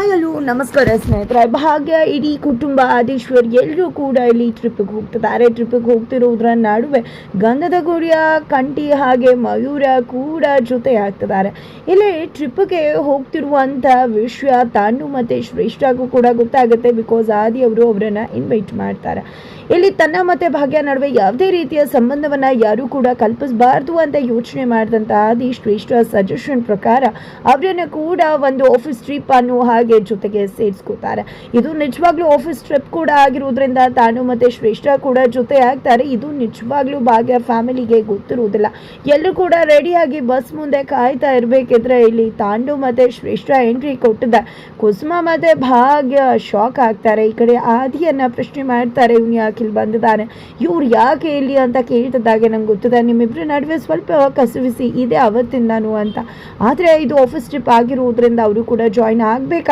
Hi ನಮಸ್ಕಾರ ಸ್ನೇಹಿತರೆ. ಭಾಗ್ಯ, ಇಡೀ ಕುಟುಂಬ ಆದೀಶ್ವರ್ ಎಲ್ಲರೂ ಕೂಡ ಇಲ್ಲಿ ಟ್ರಿಪ್ಪಿಗೆ ಹೋಗ್ತಿದ್ದಾರೆ. ಟ್ರಿಪ್ಪಿಗೆ ಹೋಗ್ತಿರೋದ್ರ ನಡುವೆ ಗಂಧದ ಗುಡಿಯ ಕಂಠಿ ಹಾಗೆ ಮಯೂರ ಕೂಡ ಜೊತೆ ಆಗ್ತಿದ್ದಾರೆ ಇಲ್ಲಿ ಟ್ರಿಪ್ಗೆ ಹೋಗ್ತಿರುವಂಥ ವಿಷಯ ತಾಂಡು ಮತ್ತು ಶ್ರೇಷ್ಠಗೂ ಕೂಡ ಗೊತ್ತಾಗುತ್ತೆ ಬಿಕಾಸ್ ಆದಿ ಅವರು ಅವರನ್ನು ಇನ್ವೈಟ್ ಮಾಡ್ತಾರೆ. ಇಲ್ಲಿ ತನ್ನ ಮತ್ತು ಭಾಗ್ಯ ನಡುವೆ ಯಾವುದೇ ರೀತಿಯ ಸಂಬಂಧವನ್ನು ಯಾರೂ ಕೂಡ ಕಲ್ಪಿಸಬಾರ್ದು ಅಂತ ಯೋಚನೆ ಮಾಡಿದಂಥ ಆದಿ ಶ್ರೇಷ್ಠ ಸಜೆಷನ್ ಪ್ರಕಾರ ಅವರನ್ನು ಕೂಡ ಒಂದು ಆಫೀಸ್ ಟ್ರಿಪ್ ಅನ್ನು ಹಾಗೆ ಜೊತೆಗೆ ಸೇರಿಸ್ಕೋತಾರೆ ಇದು ನಿಜವಾಗ್ಲೂ ಆಫೀಸ್ ಟ್ರಿಪ್ ಕೂಡ ಆಗಿರೋದ್ರಿಂದ ತಾನು ಮತ್ತು ಶ್ರೇಷ್ಠ ಕೂಡ ಜೊತೆ ಆಗ್ತಾರೆ ಇದು ನಿಜವಾಗ್ಲೂ ಭಾಗ್ಯ ಫ್ಯಾಮಿಲಿಗೆ ಗೊತ್ತಿರುವುದಿಲ್ಲ ಎಲ್ಲರೂ ಕೂಡ ರೆಡಿಯಾಗಿ ಬಸ್ ಮುಂದೆ ಕಾಯ್ತಾ ಇರಬೇಕಿದ್ರೆ ಇಲ್ಲಿ ತಾಂಡು ಮತ್ತು ಶ್ರೇಷ್ಠ ಎಂಟ್ರಿ ಕೊಟ್ಟಿದ್ದ ಕುಸುಮ ಮತ್ತು ಭಾಗ್ಯ ಶಾಕ್ ಆಗ್ತಾರೆ. ಈ ಕಡೆ ಆದಿಯನ್ನ ಪ್ರಶ್ನೆ ಮಾಡ್ತಾರೆ. ಇವ್ನು ಯಾಕೆ ಇಲ್ಲಿ ಬಂದಿದ್ದಾನೆ? ಇವ್ರು ಯಾಕೆ ಇಲ್ಲಿ ಅಂತ ಕೇಳ್ತಿದ್ದಾಗೆ ನಂಗೆ ಗೊತ್ತಿದೆ. ನಿಮ್ಮಿಬ್ಬರ ನಡುವೆ ಸ್ವಲ್ಪ ಕಸುವಿಸಿ ಇದೆ ಅವತ್ತಿಂದನೂ ಅಂತ. ಆದರೆ ಇದು ಆಫೀಸ್ ಟ್ರಿಪ್ ಆಗಿರೋದ್ರಿಂದ ಅವರು ಕೂಡ ಜಾಯ್ನ್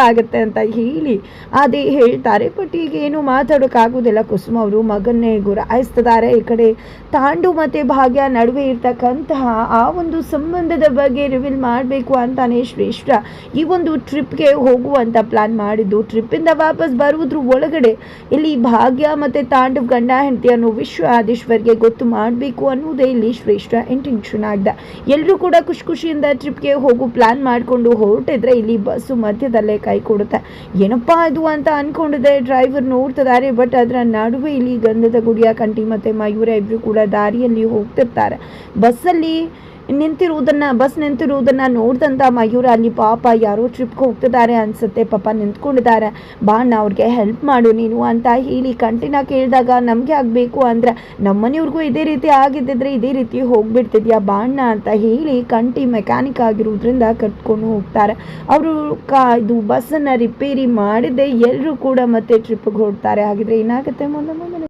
ಆಗಬೇಕಾಗತ್ತೆ ಅಂತ ಹೇಳಿ ಅದೇ ಹೇಳ್ತಾರೆ. ಬಟ್ ಈಗ ಏನು ಮಾತಾಡೋಕ್ಕಾಗೋದಿಲ್ಲ. ಕುಸುಮ ಅವರು ಮಗನ್ನೇ ಗುರಾಯಿಸ್ತಿದ್ದಾರೆ. ಈ ಕಡೆ ತಾಂಡು ಮತ್ತು ಭಾಗ್ಯ ನಡುವೆ ಇರ್ತಕ್ಕಂತಹ ಆ ಒಂದು ಸಂಬಂಧದ ಬಗ್ಗೆ ರಿವೀಲ್ ಮಾಡಬೇಕು ಅಂತಾನೆ ಶ್ರೇಷ್ಠ ಈ ಒಂದು ಟ್ರಿಪ್ಗೆ ಹೋಗುವಂತ ಪ್ಲಾನ್ ಮಾಡಿದ್ದು. ಟ್ರಿಪ್ಪಿಂದ ವಾಪಸ್ ಬರುವುದ್ರ ಒಳಗಡೆ ಇಲ್ಲಿ ಭಾಗ್ಯ ಮತ್ತು ತಾಂಡವ್ ಗಂಡ ಹೆಂಡತಿ ಅನ್ನೋ ವಿಶ್ವ ಆದೇಶ್ವರ್ಗೆ ಗೊತ್ತು ಮಾಡಬೇಕು ಅನ್ನೋದೇ ಇಲ್ಲಿ ಶ್ರೇಷ್ಠ ಇಂಟೆನ್ಷನ್ ಆಗಿದೆ. ಎಲ್ಲರೂ ಕೂಡ ಖುಷಿ ಖುಷಿಯಿಂದ ಟ್ರಿಪ್ಗೆ ಹೋಗು ಪ್ಲಾನ್ ಮಾಡಿಕೊಂಡು ಹೊರಟಿದ್ರೆ ಇಲ್ಲಿ ಬಸ್ಸು ಮಧ್ಯದಲ್ಲೇ ಕೈ ಕೊಡುತ್ತೆ ಏನಪ್ಪಾ ಇದು ಅಂತ ಅನ್ಕೊಂಡಿದೆ ಡ್ರೈವರ್ ನೋಡ್ತಿದ್ದಾರೆ ಬಟ್ ಅದರ ನಡುವೆ ಇಲ್ಲಿ ಗಂಧದ ಗುಡಿಯ ಕಂಟಿ ಮತ್ತು ಮಯೂರ ಇಬ್ಬರು ಕೂಡ ದಾರಿಯಲ್ಲಿ ಹೋಗ್ತಿರ್ತಾರೆ. ಬಸ್ಸಲ್ಲಿ ನಿಂತಿರುವುದನ್ನ, ಬಸ್ ನಿಂತಿರುವುದನ್ನ ನೋಡಿದಂತ ಮಯೂರ ಅಲ್ಲಿ ಪಾಪ ಯಾರೋ ಟ್ರಿಪ್ಗೆ ಹೋಗ್ತಿದ್ದಾರೆ ಅನ್ಸುತ್ತೆ. ಪಾಪ ನಿಂತ್ಕೊಂಡಿದ್ದಾರೆ. ಬಾಣ್ಣ ಅವ್ರಿಗೆ ಹೆಲ್ಪ್ ಮಾಡು ನೀನು ಅಂತ ಹೇಳಿ ಕಂಟಿನ ಕೇಳಿದಾಗ ನಮಗೆ ಆಗಬೇಕು ಅಂದರೆ ನಮ್ಮನೆಯವ್ರಿಗೂ ಇದೇ ರೀತಿ ಆಗಿದ್ದಿದ್ರೆ ಇದೇ ರೀತಿ ಹೋಗ್ಬಿಡ್ತಿದ್ಯಾ ಬಾಣ್ಣ ಅಂತ ಹೇಳಿ ಕಂಟಿ ಮೆಕ್ಯಾನಿಕ್ ಆಗಿರೋದ್ರಿಂದ ಕರ್ಕೊಂಡು ಹೋಗ್ತಾರೆ. ಅವರು ಕಾ ಇದು ಬಸ್ಸನ್ನು ರಿಪೇರಿ ಮಾಡಿದೆ ಎಲ್ಲರೂ ಕೂಡ ಮತ್ತೆ ಟ್ರಿಪ್ಗೆ ಹೋಗ್ತಾರೆ ಹಾಗಿದ್ರೆ ಏನಾಗುತ್ತೆ? ಮುಂದೆ ಮುಂದೆ